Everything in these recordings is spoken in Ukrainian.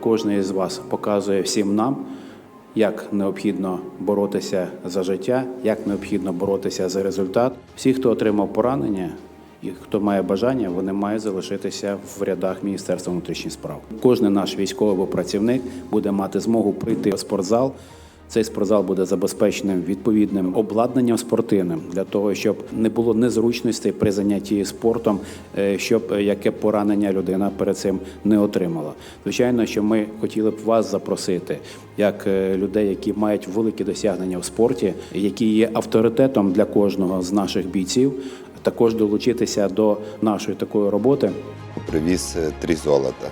кожен із вас показує всім нам, як необхідно боротися за життя, як необхідно боротися за результат. Всі, хто отримав поранення. І хто має бажання, вони мають залишитися в рядах Міністерства внутрішніх справ. Кожен наш військовий або працівник буде мати змогу прийти в спортзал. Цей спортзал буде забезпеченим відповідним обладнанням спортивним для того, щоб не було незручностей при занятті спортом, е, щоб е, яке поранення людина перед цим не отримала. Звичайно, що ми хотіли б вас запросити, як е, людей, які мають великі досягнення в спорті, які є авторитетом для кожного з наших бійців, також долучитися до нашої такої роботи. Привіз три золота,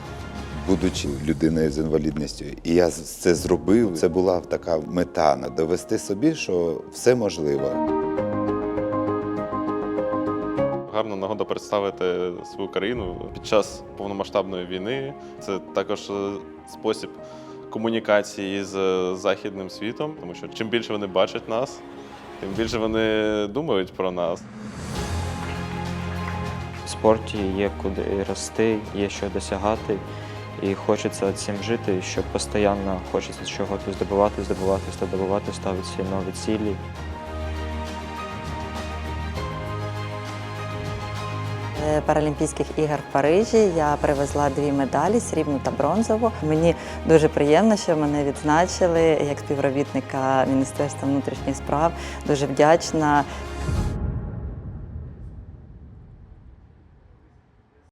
будучи людиною з інвалідністю. І я це зробив. Це була така мета довести собі, що все можливо. Гарна нагода представити свою країну під час повномасштабної війни. Це також е, спосіб комунікації з е, західним світом, тому що чим більше вони бачать нас, тим більше вони думають про нас. В спорті є куди рости, є що досягати, і хочеться цим жити, щоб постійно хочеться чогось здобувати, здобувати, здобувати, ставити нові цілі. Е, Паралімпійських ігор в Парижі я привезла дві медалі срібну та бронзову. Мені дуже приємно, що мене відзначили як співробітника Міністерства внутрішніх справ. Дуже вдячна